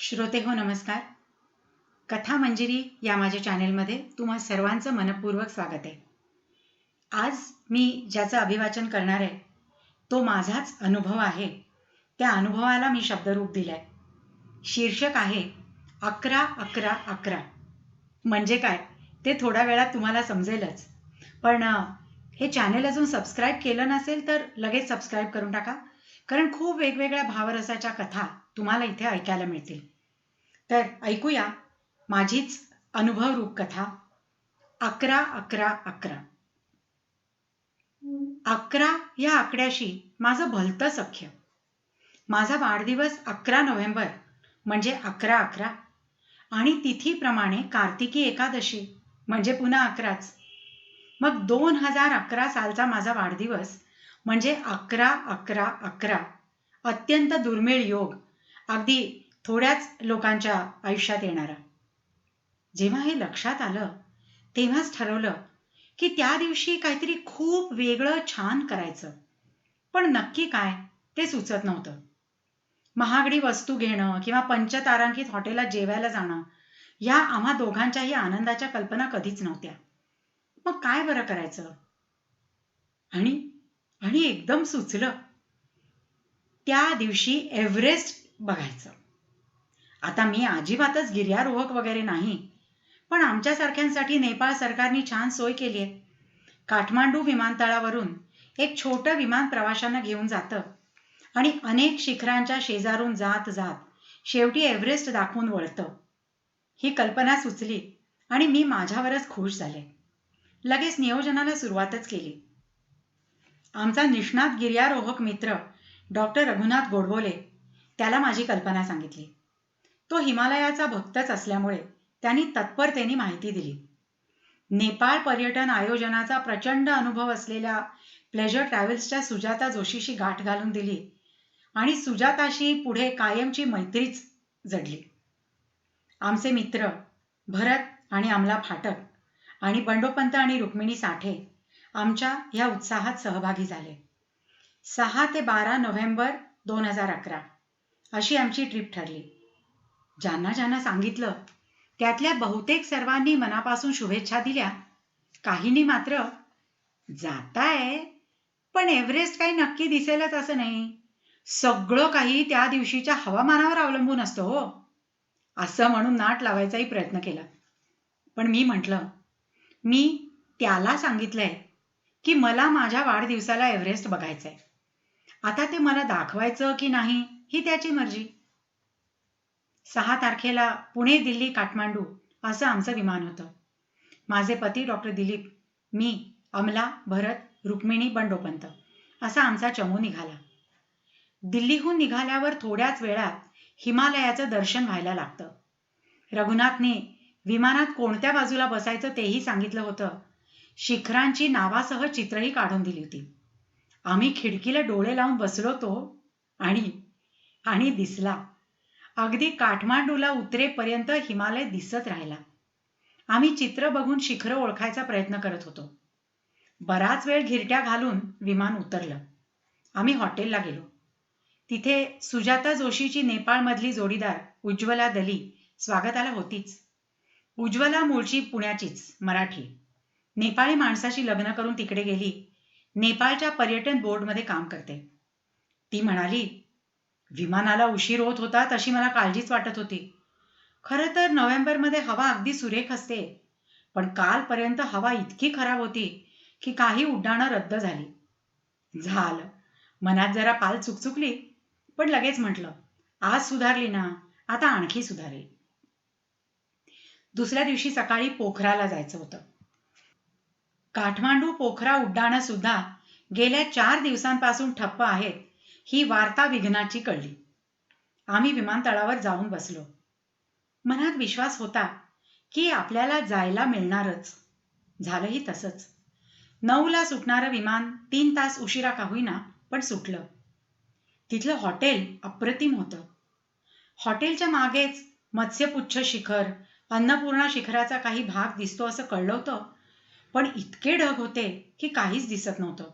श्रोते हो नमस्कार. कथा मंजिरी या माझ्या चॅनेलमध्ये तुम्हा सर्वांचं मनपूर्वक स्वागत आहे. आज मी ज्याचं अभिवाचन करणार आहे तो माझाच अनुभव आहे. त्या अनुभवाला मी शब्दरूप दिलं आहे शीर्षक आहे अकरा अकरा अकरा. म्हणजे काय? ते थोड्या वेळात तुम्हाला समजेलच. पण हे चॅनेल अजून सबस्क्राईब केलं नसेल तर लगेच सबस्क्राईब करून टाका. कारण खूप वेगवेगळ्या भावरसाच्या कथा तुम्हाला इथे ऐकायला मिळतील. तर ऐकूया माझीच अनुभवरूप कथा. अकरा अकरा अकरा. अकरा या आकड्याशी माझं भलतं सख्य. माझा वाढदिवस अकरा नोव्हेंबर म्हणजे अकरा अकरा. आणि तिथीप्रमाणे कार्तिकी एकादशी म्हणजे पुन्हा अकराच. मग दोन हजार अकरा सालचा माझा वाढदिवस म्हणजे अकरा अकरा अकरा. अत्यंत दुर्मिळ योग. अगदी थोड्याच लोकांच्या आयुष्यात येणारा. जेव्हा हे लक्षात आलं तेव्हाच ठरवलं की त्या दिवशी काहीतरी खूप वेगळं छान करायचं. पण नक्की काय ते सुचत नव्हतं. महागडी वस्तू घेणं किंवा पंचतारांकित हॉटेलात जेवायला जाणं या आम्हा दोघांच्याही आनंदाच्या कल्पना कधीच नव्हत्या. मग काय बरं करायचं? आणि आणि एकदम सुचलं. त्या दिवशी एव्हरेस्ट बघायचं. आता मी अजिबातच गिर्यारोहक वगैरे नाही पण आमच्यासारख्यांसाठी नेपाळ सरकारने छान सोय केली आहे. काठमांडू विमानतळावरून एक छोटं विमान प्रवाशांना घेऊन जातं आणि अनेक शिखरांच्या शेजारून जात जात शेवटी एव्हरेस्ट दाखवून वळतं. ही कल्पना सुचली आणि मी माझ्यावरच खुश झाले. लगेच नियोजनाला सुरुवातच केली. आमचा निष्णात गिर्यारोहक मित्र डॉक्टर रघुनाथ गोडबोले त्याला माझी कल्पना सांगितली. तो हिमालयाचा भक्तच असल्यामुळे त्यांनी तत्परतेने माहिती दिली. नेपाळ पर्यटन आयोजनाचा प्रचंड अनुभव असलेल्या प्लेजर ट्रॅव्हल्सच्या सुजाता जोशीशी गाठ घालून दिली आणि सुजाताशी पुढे कायमची मैत्रीच जडली. आमचे मित्र भरत आणि अमला फाटक आणि बंडोपंत आणि रुक्मिणी साठे आमच्या ह्या उत्साहात सहभागी झाले. सहा ते बारा नोव्हेंबर दोन हजार अकरा अशी आमची ट्रिप ठरली. ज्यांना ज्यांना सांगितलं त्यातल्या बहुतेक सर्वांनी मनापासून शुभेच्छा दिल्या. काहींनी मात्र जाताय पण एव्हरेस्ट काही नक्की दिसेलच असं नाही. सगळं काही त्या दिवशीच्या हवामानावर अवलंबून असतं हो. असं म्हणून नाट लावायचाही प्रयत्न केला. पण मी म्हटलं मी त्याला सांगितलंय की मला माझ्या वाढदिवसाला एव्हरेस्ट बघायचंय. आता ते मला दाखवायचं की नाही ही त्याची मर्जी. सहा तारखेला पुणे दिल्ली काठमांडू असं आमचं विमान होतं. माझे पती डॉक्टर दिलीप मी अमला भरत रुक्मिणी बंडोपंत असा आमचा चमू निघाला. दिल्लीहून निघाल्यावर थोड्याच वेळात हिमालयाचं दर्शन व्हायला लागतं. रघुनाथने विमानात कोणत्या बाजूला बसायचं तेही सांगितलं होतं. शिखरांची नावासह चित्रही काढून दिली होती. आम्ही खिडकीला डोळे लावून बसलो तो आणि आणि दिसला. अगदी काठमांडूला उतरेपर्यंत हिमालय दिसत राहिला. आम्ही चित्र बघून शिखरं ओळखायचा प्रयत्न करत होतो. बराच वेळ घिरट्या घालून विमान उतरलं. आम्ही हॉटेलला गेलो. तिथे सुजाता जोशीची नेपाळमधली जोडीदार उज्ज्वला दली स्वागताला होतीच. उज्ज्वला मूळची पुण्याचीच मराठी. नेपाळी माणसाशी लग्न करून तिकडे गेली. नेपाळच्या पर्यटन बोर्डमध्ये काम करते. ती म्हणाली विमानाला उशीर होत होता तशी मला काळजीच वाटत होती. खरं तर नोव्हेंबरमध्ये हवा अगदी सुरेख असते पण कालपर्यंत हवा इतकी खराब होती की काही उड्डाणं रद्द झाली. झालं. मनात जरा पाल चुकचुकली पण लगेच म्हटलं आज सुधारली ना आता आणखी सुधारेल. दुसऱ्या दिवशी सकाळी पोखराला जायचं होतं. काठमांडू पोखरा उड्डाणं सुद्धा गेल्या चार दिवसांपासून ठप्प आहेत ही वार्ता विघ्नाची कळली. आम्ही विमानतळावर जाऊन बसलो. मनात विश्वास होता की आपल्याला जायला मिळणारच. झालंही तसंच. नऊला सुटणारं विमान तीन तास उशिरा का होईना पण सुटलं. तिथलं हॉटेल अप्रतिम होतं. हॉटेलच्या मागेच मत्स्यपुच्छ शिखर अन्नपूर्णा शिखराचा काही भाग दिसतो असं कळलं होतं पण इतके ढग होते की काहीच दिसत नव्हतं.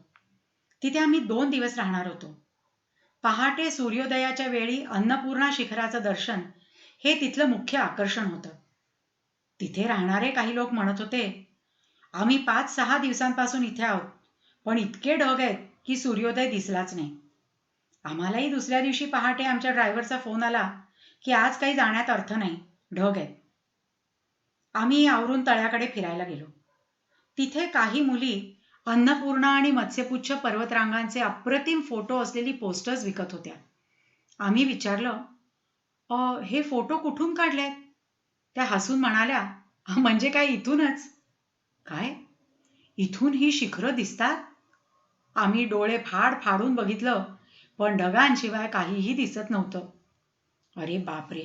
तिथे आम्ही दोन दिवस राहणार होतो. पहाटे सूर्योदयाच्या वेळी अन्नपूर्णा शिखराचं दर्शन हे तिथलं मुख्य आकर्षण होतं. तिथे राहणारे काही लोक म्हणत होते आम्ही पाच सहा दिवसांपासून इथे आहोत पण इतके ढग आहेत की सूर्योदय दिसलाच नाही. आम्हालाही दुसऱ्या दिवशी पहाटे आमच्या ड्रायव्हरचा फोन आला की आज काही जाण्यात अर्थ नाही ढग आहेत. आम्ही आवरून तळ्याकडे फिरायला गेलो. तिथे काही मुली अन्नपूर्णा आणि मत्स्यपुच्छ पर्वतरांगांचे अप्रतिम फोटो असलेली पोस्टर्स विकत होत्या. आम्ही विचारलं "अ, हे फोटो कुठून काढलेत? त्या हसून म्हणाल्या म्हणजे काय इथूनच. काय? इथून ही शिखरं दिसतात? आम्ही डोळे फाड फाडून बघितलं पण ढगांशिवाय काहीही दिसत नव्हतं. अरे बापरे!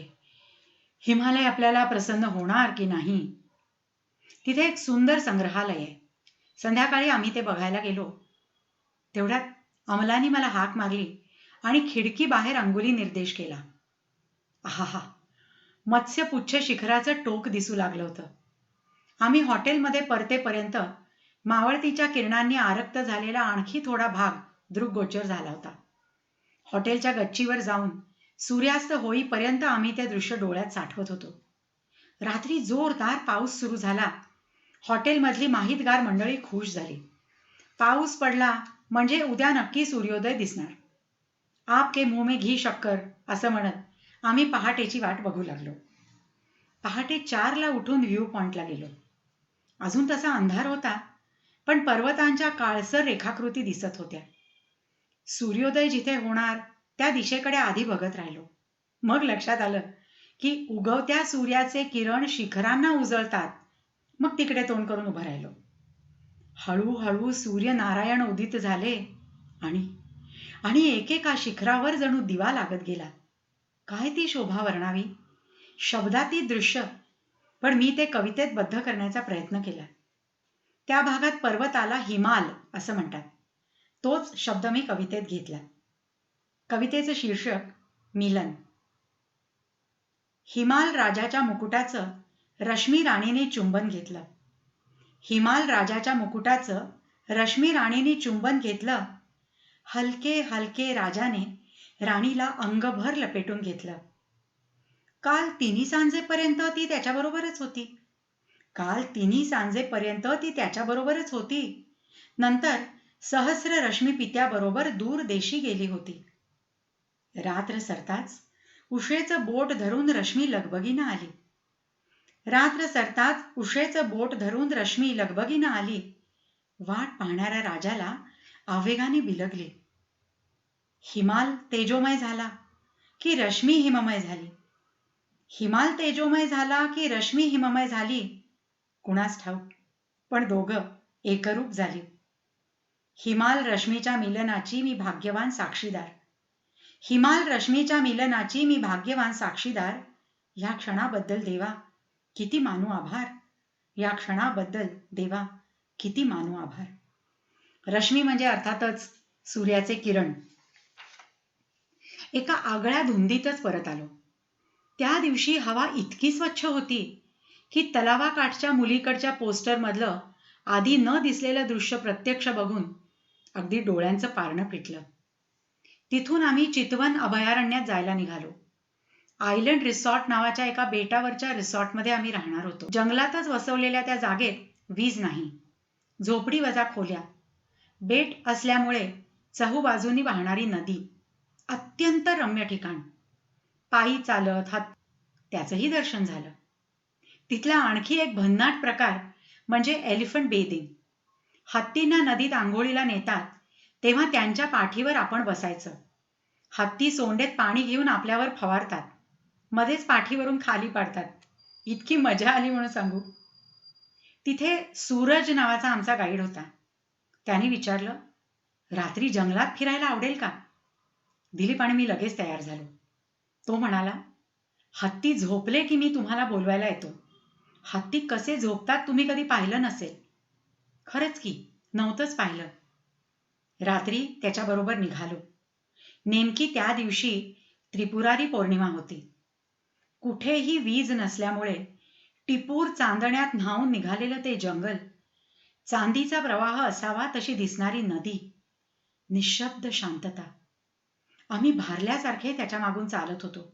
हिमालय आपल्याला प्रसन्न होणार की नाही? तिथे एक सुंदर संग्रहालय आहे. संध्याकाळी आम्ही ते बघायला गेलो. तेवढ्यात अमलानी मला हाक मारली आणि खिडकी बाहेर अंगुली निर्देश केला. आहा मत्स्यपुच्छ शिखराचं टोक दिसू लागलं होतं. आम्ही हॉटेलमध्ये परतेपर्यंत मावळतीच्या किरणांनी आरक्त झालेला आणखी थोडा भाग दृग्गोचर झाला होता. हॉटेलच्या गच्चीवर जाऊन सूर्यास्त होईपर्यंत आम्ही ते दृश्य डोळ्यात साठवत होतो. रात्री जोरदार पाऊस सुरू झाला हॉटेलमधली माहितगार मंडळी खुश झाली. पाऊस पडला म्हणजे उद्या नक्की सूर्योदय दिसणार. आप के मुंह में घी शक्कर असं म्हणत आम्ही पहाटेची वाट बघू लागलो. पहाटे चारला उठून व्ह्यू पॉइंटला गेलो. अजून तसा अंधार होता पण पर्वतांच्या काळसर रेखाकृती दिसत होत्या. सूर्योदय जिथे होणार त्या दिशेकडे आधी बघत राहिलो. मग लक्षात आलं की उगवत्या सूर्याचे किरण शिखरांना उजळतात. मग तिकडे तोंड करून उभं राहिलो. हळूहळू सूर्यनारायण उदित झाले आणि आणि एकेका शिखरावर जणू दिवा लागत गेला. काय ती शोभा वर्णावी? शब्दाती दृश्य. पण मी ते कवितेत बद्ध करण्याचा प्रयत्न केला. त्या भागात पर्वताला हिमाल असं म्हणतात. तोच शब्द मी कवितेत घेतला. कवितेचं शीर्षक मिलन. हिमाल राजाच्या मुकुटाचं रश्मी राणीने चुंबन घेतलं. हिमाल राजाच्या मुकुटाचं रश्मी राणीने चुंबन घेतलं. हलके हलके राजाने राणीला अंगभर लपेटून घेतलं. काल तिन्ही सांजेपर्यंत ती त्याच्याबरोबरच होती. काल तिन्ही सांजेपर्यंत ती त्याच्याबरोबरच होती. नंतर सहस्र रश्मी पित्याबरोबर दूर देशी गेली होती. रात्र सरताच उशेचं बोट धरून रश्मी लगबगीनं आली. रात्र सरताच उशेचं बोट धरून रश्मी लगबगीनं आली. वाट पाहणाऱ्या राजाला आवेगाने बिलगली. हिमाल तेजोमय झाला की रश्मी हिममय झाली? हिमाल तेजोमय झाला की रश्मी हिममय झाली? कुणास ठाऊक पण दोघं एकरूप झाली. हिमाल रश्मीच्या मिलनाची मी भाग्यवान साक्षीदार. हिमाल रश्मीच्या मिलनाची मी भाग्यवान साक्षीदार या क्षणाबद्दल देवा किती मानू आभार? या क्षणाबद्दल देवा किती मानू आभार? रश्मी म्हणजे अर्थातच सूर्याचे किरण. एका आगळ्या धुंदीतच परत आलो. त्या दिवशी हवा इतकी स्वच्छ होती की तलावाकाठच्या मुलीकडच्या पोस्टरमधलं आधी न दिसलेलं दृश्य प्रत्यक्ष बघून अगदी डोळ्यांचं पारणं पिटलं. तिथून आम्ही चितवन अभयारण्यात जायला निघालो. आयलंड रिसॉर्ट नावाच्या एका बेटावरच्या रिसॉर्टमध्ये आम्ही राहणार होतो. जंगलातच वसवलेल्या त्या जागेत वीज नाही. झोपडी वजा खोल्या. बेट असल्यामुळे चहूबाजूनी वाहणारी नदी. अत्यंत रम्य ठिकाण. पायी चालत हात त्याचंही दर्शन झालं. तिथला आणखी एक भन्नाट प्रकार म्हणजे एलिफंट बेदिंग. हत्तींना नदीत आंघोळीला नेतात तेव्हा त्यांच्या पाठीवर आपण बसायचं. हत्ती सोंडेत पाणी घेऊन आपल्यावर फवारतात. मध्येच पाठीवरून खाली पाडतात. इतकी मजा आली म्हणून सांगू. तिथे सूरज नावाचा आमचा गाईड होता. त्याने विचारलं रात्री जंगलात फिरायला आवडेल का? दिलीप आणि मी लगेच तयार झालो. तो म्हणाला हत्ती झोपले की मी तुम्हाला बोलवायला येतो. हत्ती कसे झोपतात तुम्ही कधी पाहिलं नसेल. खरंच की नव्हतंच पाहिलं. रात्री त्याच्याबरोबर निघालो. नेमकी त्या दिवशी त्रिपुरारी पौर्णिमा होती. कुठेही वीज नसल्यामुळे टिपूर चांदण्यात न्हावून निघालेलं ते जंगल. चांदीचा प्रवाह असावा तशी दिसणारी नदी. निशब्द शांतता. आम्ही भारल्यासारखे त्याच्या मागून चालत होतो.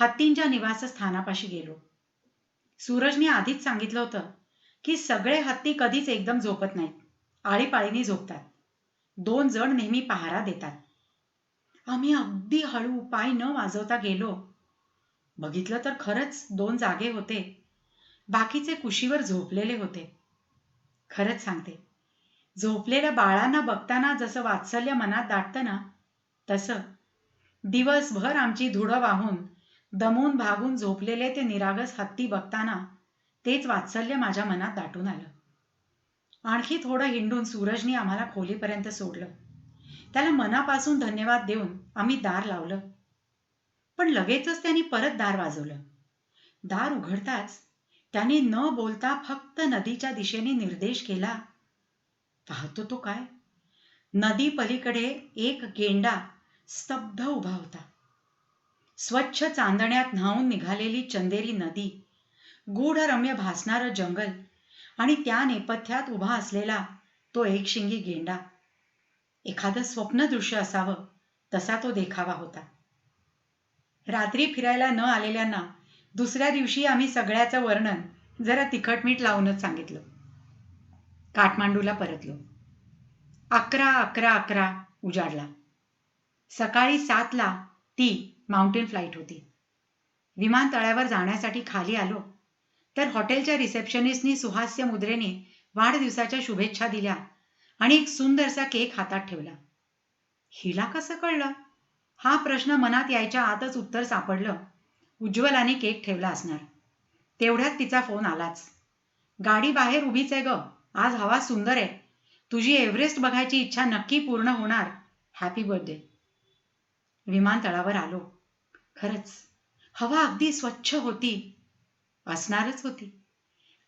हत्तींच्या निवासस्थानापाशी गेलो. सूरजने आधीच सांगितलं होतं की सगळे हत्ती कधीच एकदम झोपत नाहीत. आळीपाळीने झोपतात. दोन जण नेहमी पहारा देतात. आम्ही अगदी हळू पाय न वाजवता गेलो. बघितलं तर खरंच दोन जागे होते. बाकीचे कुशीवर झोपलेले होते. खरंच सांगते. झोपलेल्या बाळांना बघताना जसं वात्सल्य मनात दाटतं ना तसं. दिवसभर आमची धुडं वाहून दमून भागून झोपलेले ते निरागस हत्ती बघताना तेच वात्सल्य माझ्या मनात दाटून आलं. आणखी थोडं हिंडून सूरजने आम्हाला खोलीपर्यंत सोडलं. त्याला मनापासून धन्यवाद देऊन आम्ही दार लावलं. पण लगेचच त्यांनी परत दार वाजवलं. दार उघडताच त्याने न बोलता फक्त नदीच्या दिशेने निर्देश केला. पाहतो तो काय? नदी पलीकडे एक गेंडा स्तब्ध उभा होता. स्वच्छ चांदण्यात न्हावून निघालेली चंदेरी नदी गूढरम्य भासणारं जंगल आणि त्या नेपथ्यात उभा असलेला तो एक शिंगी गेंडा. एखादं स्वप्न दृश्य असावं तसा तो देखावा होता. रात्री फिरायला न आलेल्यांना दुसऱ्या दिवशी आम्ही सगळ्याचं वर्णन जरा तिखट मीठ लावूनच सांगितलं. काठमांडूला परतलो. अकरा अकरा अकरा उजाडला. सकाळी सातला ती माउंटेन फ्लाईट होती. विमानतळावर जाण्यासाठी खाली आलो. तर हॉटेलच्या रिसेप्शनिस्टनी सुहास्य मुद्रेने वाढदिवसाच्या शुभेच्छा दिल्या आणि एक सुंदरसा केक हातात ठेवला. हिला कसं कळलं? हा प्रश्न मनात यायच्या आतच उत्तर सापडलं. उज्ज्वलाने केक ठेवला असणार. तेवढ्यात तिचा फोन आलाच. गाडी बाहेर उभीच आहे ग. आज हवा सुंदर आहे. तुझी एव्हरेस्ट बघायची इच्छा नक्की पूर्ण होणार. हॅपी बर्थडे विमानतळावर आलो. खरंच हवा अगदी स्वच्छ होती. असणारच होती.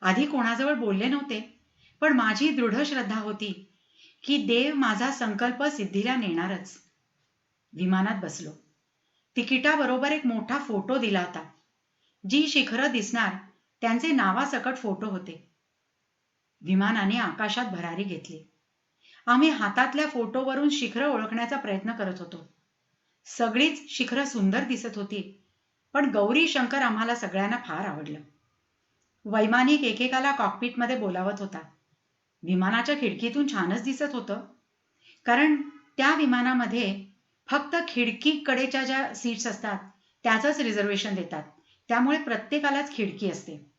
आधी कोणाजवळ बोलले नव्हते पण माझी दृढ श्रद्धा होती की देव माझा संकल्प सिद्धीला नेणारच. विमानात बसलो. तिकिटाबरोबर एक मोठा फोटो दिला होता. जी शिखरं दिसणार त्यांचे नावासकट फोटो होते. विमानाने आकाशात भरारी घेतली. आम्ही हातातल्या फोटोवरून शिखरं ओळखण्याचा प्रयत्न करत होतो. सगळीच शिखरं सुंदर दिसत होती पण गौरी शंकर आम्हाला सगळ्यांना फार आवडलं. वैमानिक एकेकाला कॉकपीटमध्ये बोलावत होता. विमानाच्या खिडकीतून छानच दिसत होतं कारण त्या विमानामध्ये फक्त खिडकीकडेच्या ज्या सीट्स असतात त्याचंच रिझर्वेशन देतात. त्यामुळे प्रत्येकालाच खिडकी असते.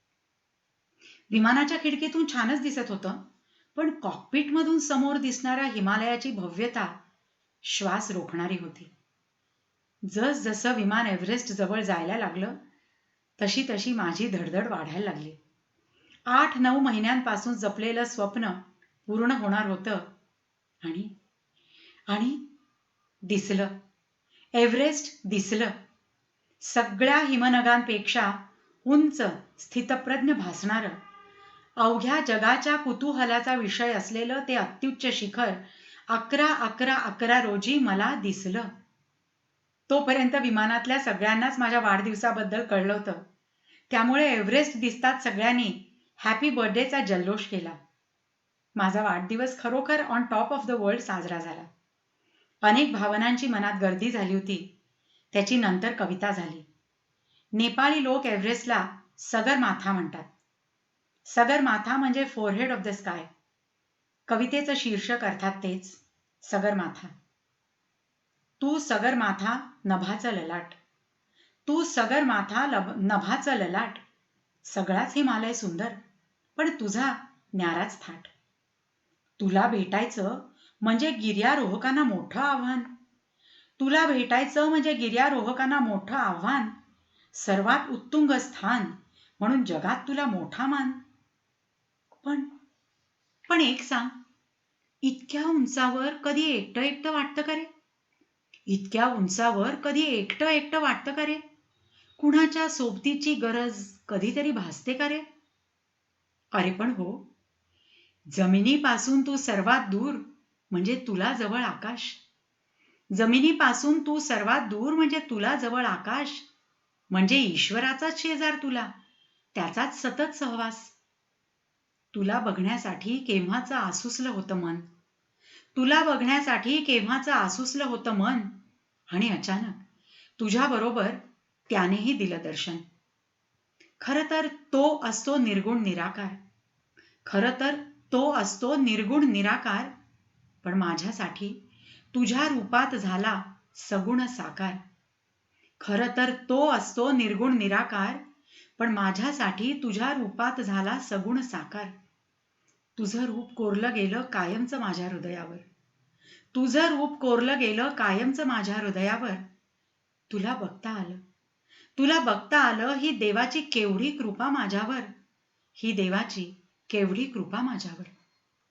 विमानाच्या खिडकीतून छानच दिसत होतं पण कॉकपिटमधून समोर दिसणाऱ्या हिमालयाची भव्यता श्वास रोखणारी होती. जस जसं विमान एव्हरेस्ट जवळ जायला लागलं तशी तशी माझी धडधड वाढायला लागली. आठ नऊ महिन्यांपासून जपलेलं स्वप्न पूर्ण होणार होतं आणि आणि दिसलं. एव्हरेस्ट दिसलं. सगळ्या हिमनगांपेक्षा उंच स्थितप्रज्ञ भासणारं. अवघ्या जगाच्या कुतूहलाचा विषय असलेलं ते अत्युच्च शिखर अकरा अकरा अकरा रोजी मला दिसलं. तोपर्यंत विमानातल्या सगळ्यांनाच माझ्या वाढदिवसाबद्दल कळलं होतं. त्यामुळे एव्हरेस्ट दिसतात सगळ्यांनी हॅपी बर्थडेचा जल्लोष केला. माझा वाढदिवस खरोखर on top of the world साजरा झाला. अनेक भावनांची मनात गर्दी झाली होती. त्याची नंतर कविता झाली. नेपाळी लोक एव्हरेस्टला सगर माथा म्हणतात. सगर माथा म्हणजे फोरहेड ऑफ द स्काय कवितेचं शीर्षक अर्थात तेच सगर माथा. तू सगर माथा नभाचं ललाट. तू सगर माथा लब नभाचं ललाट. सगळाच हिमालय सुंदर पण तुझा न्याराच थाट. तुला भेटायचं म्हणजे गिर्यारोहकांना मोठं आव्हान. तुला भेटायचं म्हणजे गिर्यारोहकांना मोठं आव्हान. सर्वात उत्तुंग स्थान म्हणून जगात तुला मोठा मान. पण पण एक सांग इतक्या उंचावर कधी एकटं एकटं वाटतं का रे? इतक्या उंचावर कधी एकटं एकटं वाटतं का रे? कुणाच्या सोबतीची गरज कधीतरी भासते का रे? अरे पण हो जमिनीपासून तू सर्वात दूर म्हणजे तुला जवळ आकाश. जमिनीपासून तू सर्वात दूर म्हणजे तुला जवळ आकाश. म्हणजे ईश्वराचाच शेजार तुला. त्याचाच सतत सहवास. तुला बघण्यासाठी केव्हाचं आसुसलं होतं मन? तुला बघण्यासाठी केव्हाचं आसुसलं होतं मन? आणि अचानक तुझ्याबरोबर त्यानेही दिलं दर्शन. खरं तर तो असतो निर्गुण निराकार. खरं तर तो असतो निर्गुण निराकार पण माझ्यासाठी तुझ्या रूपात झाला सगुण साकार. खरं तर तो असतो निर्गुण निराकार पण माझ्यासाठी तुझ्या रूपात झाला सगुण साकार. तुझं रूप कोरलं गेलं कायमचं माझ्या हृदयावर. तुझं रूप कोरलं गेलं कायमचं माझ्या हृदयावर. तुला बघता आलं. तुला बघता आलं ही देवाची केवढी कृपा माझ्यावर. ही देवाची केवढी कृपा माझ्यावर.